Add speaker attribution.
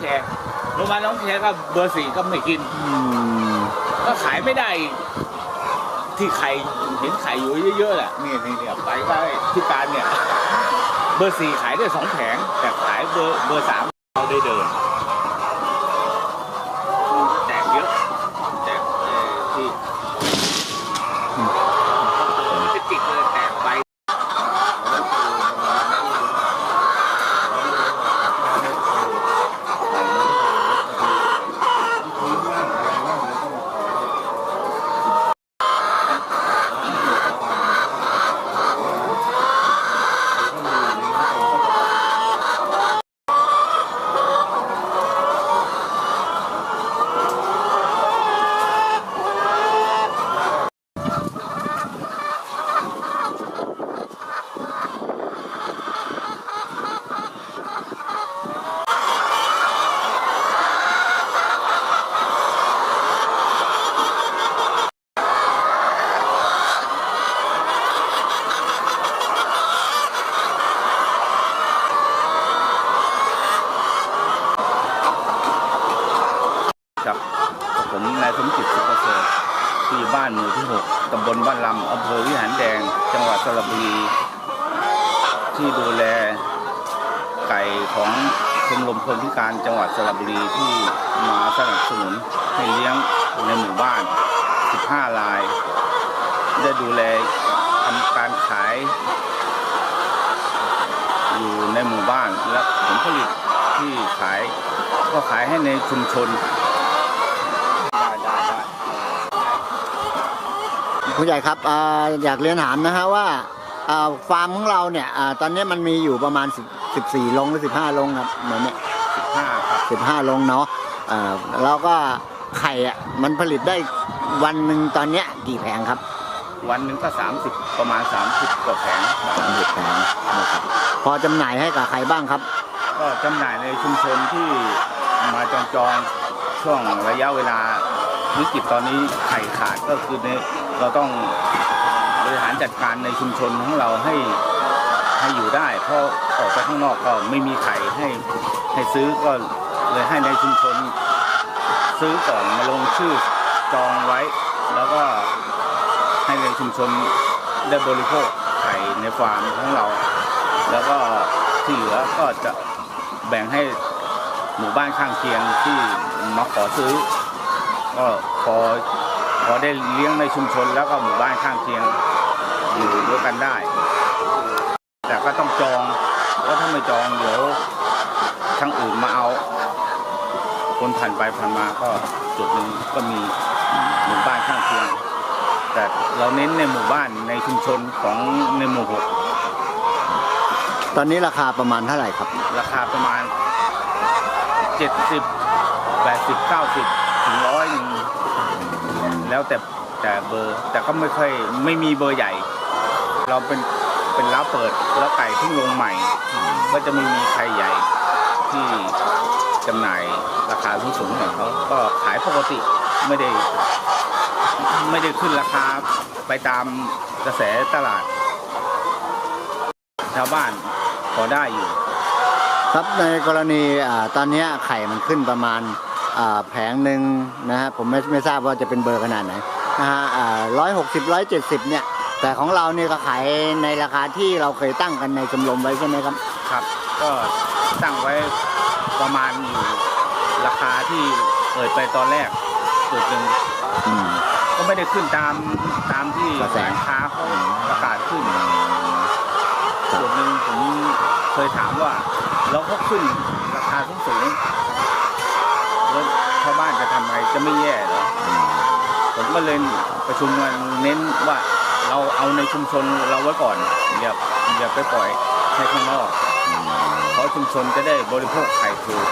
Speaker 1: แคโรงพยาบาลน้องแคก็เบอร์สี่ก็ไม่กิน
Speaker 2: อืม
Speaker 1: ก็ขายไม่ได้อีกที่ไข่เห็นไข่อยู่เยอะๆแหละนี่นี่เนี่ยไปก็ที่การเนี่ย เบอร์สี่ขายได้สองแผงแต่ขายเบอร์เบอร์สามเราได้เดินแจกเยอะแจกเอ่อที่จะจิกเลยแตกไป
Speaker 2: ครับผมนายสมจิตสุขประเสริฐที่บ้านหมู่ที่ 6 ตำบลบ้านลำอำเภอวิหารแดง จังหวัดสระบุรี ที่ดูแลไก่ของชมรมคนพิการจังหวัดสระบุรีที่มาสนับสนุนให้เลี้ยงในหมู่บ้าน 15 ราย ได้ดูแลทำการขาย อยู่ในหมู่บ้านและผลผลิตที่ขายก็ขายให้ในชุมชน ได้ได้ได้
Speaker 3: ผู้ใหญ่ครับอ่าอยากเรียนถามนะฮะว่าอ่าฟาร์มของเราเนี่ยอ่าตอนนี้มันมีอยู่ประมาณ10 14ลงหรือ15ลงครับเหมือนเนี่ย
Speaker 2: ห้าครับ
Speaker 3: 15ลงเนาะอ่าแล้วก็ไข่อะมันผลิตได้วันหนึ่งตอนเนี้ยกี่แผงครับ
Speaker 2: วันหนึ่งก็ 30 ประมาณ 30กว่าแผง
Speaker 3: 30แผงนะครับพอจำหน่ายให้กับใครบ้างครับ
Speaker 2: ก็จำหน่ายในชุมชนที่มาจองจองช่วงระยะเวลาวิกฤตตอนนี้ไข่ขาดก็คือใน เราต้องบริหารจัดการในชุมชนของเราให้ให้อยู่ได้ เพราะออกไปข้างนอกก็ไม่มีไข่ให้ให้ซื้อก็เลยให้ในชุมชน ซื้อก่อนมาลงชื่อจองไว้ แล้วก็ให้ในชุมชนได้บริโภคไข่ในฟาร์มของเรา แล้วก็ที่เหลือก็จะแบ่งให้หมู่บ้านข้างเคียงที่มาขอซื้อ ก็พอ พอได้เลี้ยงในชุมชนแล้วก็หมู่บ้านข้างเคียงอยู่ด้วยกันได้ แต่ก็ต้องจองเพราะถ้าไม่จองเดี๋ยวทางอื่นมาเอา คนผ่านไปผ่านมาก็จุดหนึ่งก็มีหมู่บ้านข้างเคียง แต่เราเน้นในหมู่บ้านในชุมชนของในหมู่หก
Speaker 3: ตอนนี้ราคาประมาณเท่าไหร่ครับ
Speaker 2: ราคาประมาณ 70 80 90 ถึงร้อยหนึ่ง แล้วแต่แต่เบอร์ แต่ก็ไม่ค่อยไม่มีเบอร์ใหญ่ เราเป็นเป็นร้านเปิดแล้วไก่เพิ่งลงใหม่ ก็จะไม่มีใครใหญ่ที่จำหน่ายราคาสูงๆของเขาก็ขายปกติไม่ได้ ไม่ได้ขึ้นราคาไปตามกระแสตลาด ชาวบ้านพอได้อยู่
Speaker 3: ครับในกรณีอ่าตอนเนี้ยไข่มันขึ้นประมาณ แผงหนึ่งนะฮะผมไม่ไม่ทราบว่าจะเป็นเบอร์ขนาดไหนนะฮะร้อยหกสิบร้อยเจ็ดสิบเนี่ย แต่ของเราเนี่ยก็ขายในราคาที่เราเคยตั้งกันในชมรมไว้ใช่ไหมครับ
Speaker 2: ครับ ก็ตั้งไว้ประมาณอยู่ราคาที่เปิดไปตอนแรกจุดหนึ่ง
Speaker 3: อืม
Speaker 2: ก็ไม่ได้ขึ้นตามตามที่
Speaker 3: กระแส
Speaker 2: ร้านค้าเขาประกาศขึ้น
Speaker 3: ครับ
Speaker 2: จุดหนึ่งผมเคยถามว่าแล้วเขาขึ้นราคาสูงสูงๆแล้วชาวบ้าน จะทำไงจะไม่แย่เหรอผมก็เลยประชุมกันเน้นว่าเราเอาในชุมชนเราไว้ก่อนอย่าอย่าไปปล่อยให้ข้างนอกเพราะชุมชนจะได้บริโภคไข่ถูก